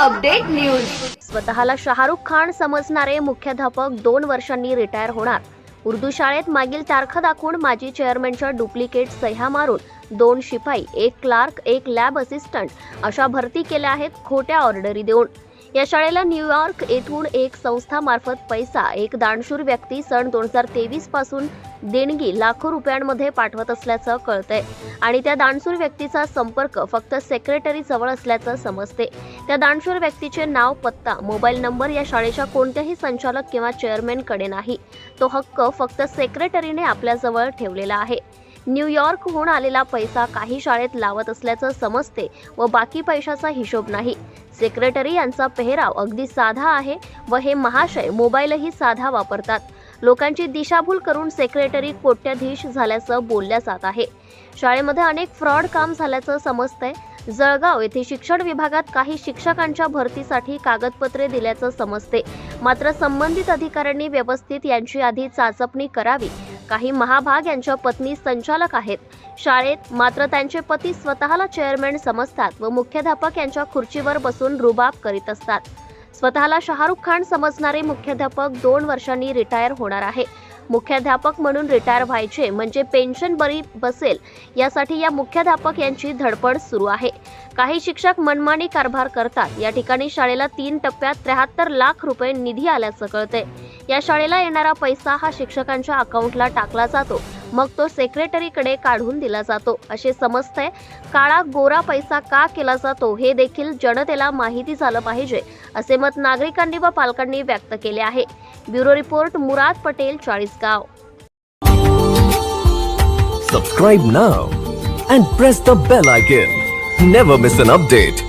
Update news. स्वतःला शाहरुख खान समजणारे मुख्याध्यापक दोन वर्षांनी रिटायर होणार. उर्दू शाळेत मागील तारखा दाखवून माजी चेअरमनच्या डुप्लिकेट सह्या मारून दोन शिपाई एक क्लार्क एक लॅब असिस्टंट अशा भरती केल्या आहेत खोट्या ऑर्डरी देऊन. या शाळेला न्यूयॉर्क येथून एक संस्थामार्फत पैसा एक दानशूर व्यक्ती सन दोन हजार तेवीसपासून देणगी लाखो रुपयांमध्ये पाठवत असल्याचं कळतंय. आणि त्या दानशूर व्यक्तीचा संपर्क फक्त सेक्रेटरी जवळ असल्याचं समजते. त्या दानशूर व्यक्तीचे नाव पत्ता मोबाईल नंबर या शाळेच्या कोणत्याही संचालक किंवा चेअरमॅनकडे नाही. तो हक्क फक्त सेक्रेटरीने आपल्याजवळ ठेवलेला आहे. न्यूयॉर्कहून आलेला पैसा काही शाळेत लावत असल्याचं समजते व बाकी पैशाचा हिशोब नाही. सेक्रेटरी यांचा पेहराव अगदी साधा आहे व हे महाशय मोबाईलही साधा वापरतात. लोकांची दिशाभूल करून सेक्रेटरी कोट्याधीश झाल्याचं बोलल्या जात आहे. शाळेमध्ये अनेक फ्रॉड काम झाल्याचं समजतंय. जळगाव येथे शिक्षण विभागात काही शिक्षकांच्या भरतीसाठी कागदपत्रे दिल्याचं समजते. मात्र संबंधित अधिकाऱ्यांनी व्यवस्थित यांची आधी चाचपणी करावी काही महाभाग यांच्या पत्नी संचालक आहेत. शाळेत मात्र त्यांचे पती स्वतःला चेअरमॅन समजतात व मुख्याध्यापक यांच्या खुर्चीवर बसून रुबाब करीत असतात. स्वतःला शाहरुख खान समजणारे मुख्याध्यापक दोन वर्षांनी रिटायर होणार आहे. मुख्याध्यापक म्हणून रिटायर व्हायचे म्हणजे पेन्शन बरी बसेल यासाठी या मुख्याध्यापक यांची धडपड सुरू आहे. काही शिक्षक मनमानी कारभार करतात. या ठिकाणी शाळेला तीन टप्प्यात त्र्याहत्तर लाख रुपये निधी आल्याचं कळतंय. या शाळेला येणारा पैसा हा शिक्षकांच्या अकाउंटला टाकला जातो. मग तो सेक्रेटरीकडे काढून दिला जातो. असे समजतंय काळा गोरा पैसा का केला जातो हे देखील जनतेला माहिती झालं पाहिजे असे मत नागरिकांनी व पालकांनी व्यक्त केले आहे. Bureau report Murad Patel Chalisgaon. Subscribe now and press the bell icon never miss an update